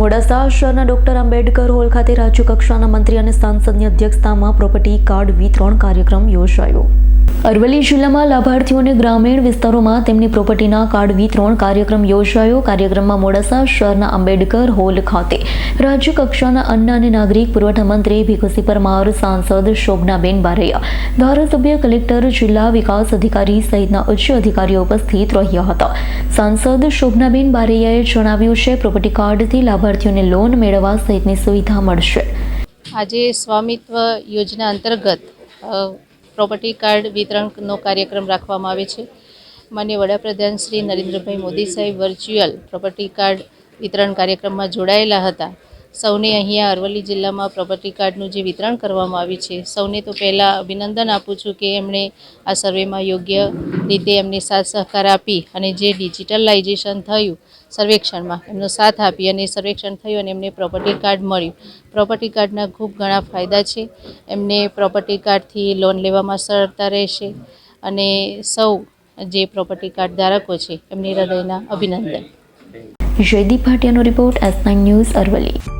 મોડાસા શહેરના doctor Ambedkar hall ખાતે રાજ્ય કક્ષાના મંત્રી અને સાંસદની અધ્યક્ષતામાં પ્રોપર્ટી કાર્ડ વિતરણ કાર્યક્રમ યોજાયો. અરવલ્લી જિલ્લામાં લાભાર્થીઓને ગ્રામીણ વિસ્તારોમાં તેમની પ્રોપર્ટીના કાર્ડ વિતરણ કાર્યક્રમ યોજાયો. કાર્યક્રમમાં મોડાસા શહેરના આંબેડકર હોલ ખાતે રાજ્ય કક્ષાના અન્ન અને નાગરિક પુરવઠા મંત્રી ભીખુસી પરમાર, સાંસદ શોભનાબેન બારૈયા, ધારાસભ્ય કલેક્ટર જિલ્લા વિકાસ અધિકારી સહિતના ઉચ્ચ અધિકારીઓ ઉપસ્થિત રહ્યા હતા. સાંસદ શોભનાબેન બારૈયાએ જણાવ્યું છે, પ્રોપર્ટી કાર્ડથી લાભાર્થીઓને લોન મેળવવા સહિતની સુવિધા મળશે. આજે સ્વામિત્વ યોજના અંતર્ગત પ્રોપર્ટી કાર્ડ વિતરણનો કાર્યક્રમ રાખવામાં આવે છે. માન્ય વડાપ્રધાન શ્રી નરેન્દ્રભાઈ મોદી સાહેબ વર્ચ્યુઅલ પ્રોપર્ટી કાર્ડ વિતરણ કાર્યક્રમમાં જોડાયેલા હતા. સૌને અહીંયા અરવલ્લી જિલ્લામાં પ્રોપર્ટી કાર્ડનું જે વિતરણ કરવામાં આવ્યું છે, સૌને તો પહેલાં અભિનંદન આપું છું કે એમણે આ સર્વેમાં યોગ્ય રીતે એમને સાથ સહકાર આપી અને જે ડિજિટલાઇઝેશન થયું સર્વેક્ષણમાં, એમનો સાથ આપી અને સર્વેક્ષણ થયું અને એમને પ્રોપર્ટી કાર્ડ મળ્યું. પ્રોપર્ટી કાર્ડના ખૂબ ઘણા ફાયદા છે, એમને પ્રોપર્ટી કાર્ડથી લોન લેવામાં સરળતા રહેશે અને સૌ જે પ્રોપર્ટી કાર્ડ ધારકો છે એમની હૃદયના અભિનંદન. જયદીપ ભાટિયાનો રિપોર્ટ એસ ન્યૂઝ અરવલ્લી.